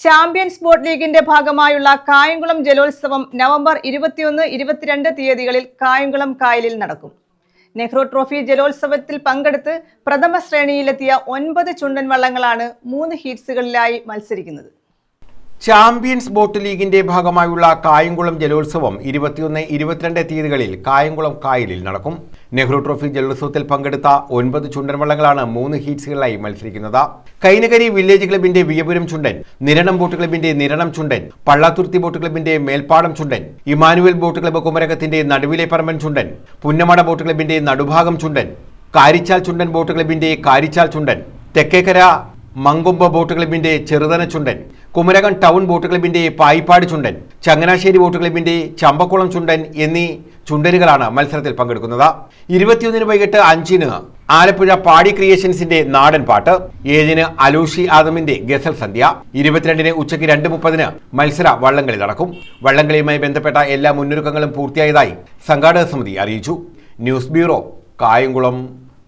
Champions boat ലീഗിന്റെ ഭാഗമായുള്ള കായംകുളം ജലോത്സവം നവംബർ ഇരുപത്തിയൊന്ന് ഇരുപത്തിരണ്ട് തീയതികളിൽ കായംകുളം കായലിൽ നടക്കും. നെഹ്റു ട്രോഫി ജലോത്സവത്തിൽ പങ്കെടുത്ത് പ്രഥമ ശ്രേണിയിലെത്തിയ ഒൻപത് ചുണ്ടൻ വള്ളങ്ങളാണ് മൂന്ന് ഹീറ്റ്സുകളിലായി മത്സരിക്കുന്നത്. ചാമ്പ്യൻസ് ബോട്ട് ലീഗിന്റെ ഭാഗമായുള്ള കായംകുളം ജലോത്സവം ഇരുപത്തിയൊന്ന് ഇരുപത്തിരണ്ട് തീയതികളിൽ കായംകുളം കായലിൽ നടക്കും. നെഹ്റു ട്രോഫി ജലോത്സവത്തിൽ പങ്കെടുത്ത ഒൻപത് ചുണ്ടൻ വള്ളങ്ങളാണ് മൂന്ന് ഹീറ്റ്സുകളിലായി മത്സരിക്കുന്നത്. കൈനകരി വില്ലേജ് ക്ലബിന്റെ വിയപുരം ചുണ്ടൻ നിരണം ബോട്ട് ക്ലബിന്റെ നിരണം ചുണ്ടൻ പള്ളാത്തുരുത്തി ബോട്ട് ക്ലബിന്റെ Melpadam Chundan Emmanuel boat club കുമരകത്തിന്റെ Naduvile Paramban Chundan Punnamada boat ക്ലബിന്റെ നടുഭാഗം ചുണ്ടൻ കാരിച്ചാൽ ചുണ്ടൻ ബോട്ട് ക്ലബിന്റെ കാരിച്ചാൽ ചുണ്ടൻ തെക്കേക്കര മങ്കൊമ്പ ബോട്ട് ക്ലബിന്റെ ചെറുതന ചുണ്ടൻ കുമരകം ടൗൺ ബോട്ട് ക്ലബിന്റെ പായിപ്പാട് ചുണ്ടൻ ചങ്ങനാശ്ശേരി ബോട്ട് ക്ലബിന്റെ ചമ്പക്കുളം ചുണ്ടൻ എന്നീ ചുണ്ടനുകളാണ് മത്സരത്തിൽ പങ്കെടുക്കുന്നത്. ഇരുപത്തിയൊന്നിന് വൈകിട്ട് അഞ്ചിന് ആലപ്പുഴ പാടി ക്രിയേഷൻസിന്റെ നാടൻ പാട്ട് ഏഴിന് അലൂഷി ആദമിന്റെ ഗസൽ സന്ധ്യ ഇരുപത്തിരണ്ടിന് ഉച്ചയ്ക്ക് രണ്ട് മുപ്പതിന് മത്സര വള്ളംകളി നടക്കും. വള്ളംകളിയുമായി ബന്ധപ്പെട്ട എല്ലാ മുന്നൊരുക്കങ്ങളും പൂർത്തിയായതായി സംഘാടക സമിതി അറിയിച്ചു. News bureau Kayamkulam.